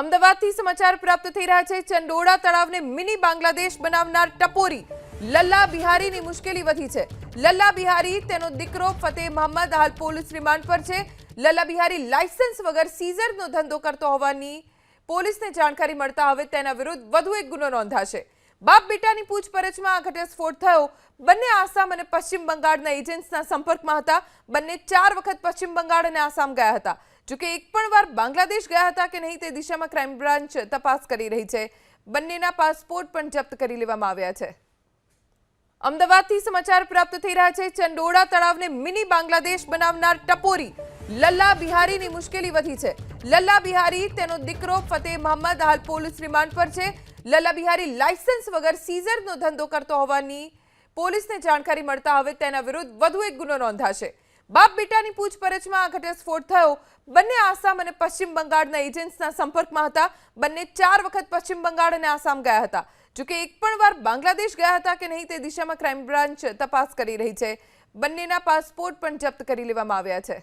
અમદાવાદથી સમાચાર પ્રાપ્ત થઈ રહ્યા છે. ચંડોળા તળાવને મિની બાંગ્લાદેશ બનાવનાર ટપોરી લલ્લા બિહારીની મુશ્કેલી વધી છે. લલ્લા બિહારી, તેનો દીકરો ફતેહ મહમ્મદ હાલ પોલીસ રિમાન્ડ પર છે. લલ્લા બિહારી લાયસન્સ વગર સીઝરનો ધંધો કરતો હોવાની પોલીસને જાણકારી મળતા હવે તેના વિરુદ્ધ વધુ એક ગુનો નોંધાશે. બાપ બેટાની પૂછપરછમાં આ ઘટસ્ફોટ થયો. બંને આસામ અને પશ્ચિમ બંગાળના એજન્ટ્સના સંપર્કમાં હતા. બંને ચાર વખત પશ્ચિમ બંગાળ અને આસામ ગયા હતા. જોકે એક પણ વાર બાંગ્લાદેશ ગયા હતા કે નહીં તે દિશામાં ક્રાઇમ બ્રાન્ચ તપાસ કરી રહી છે. બંનેના પાસપોર્ટ પણ જપ્ત કરી લેવામાં આવ્યા છે. અમદાવાદથી સમાચાર પ્રાપ્ત થઈ રહ્યા છે. ચંડોળા તળાવને મિની બાંગ્લાદેશ બનાવનાર ટપોરી લલ્લા બિહારીની મુશ્કેલી વધી છે. લલ્લા બિહારી, તેનો દીકરો ફતેહ મહમ્મદ હાલ પોલીસ રિમાન્ડ પર છે. લલ્લા બિહારી લાયસન્સ વગર સીઝરનો ધંધો કરતો હોવાની પોલીસને જાણકારી મળતા હવે તેના વિરુદ્ધ વધુ એક ગુનો નોંધાશે. બાપ બેટાની પૂછપરછમાં આ ઘટસ્ફોટ થયો. બંને આસામ અને પશ્ચિમ બંગાળના એજન્ટ્સના સંપર્કમાં હતા. બંને ચાર વખત પશ્ચિમ બંગાળ અને આસામ ગયા હતા. જોકે એક પણ વાર બાંગ્લાદેશ ગયા હતા કે નહીં તે દિશામાં ક્રાઇમ બ્રાન્ચ તપાસ કરી રહી છે. બંનેના પાસપોર્ટ પણ જપ્ત કરી લેવામાં આવ્યા છે.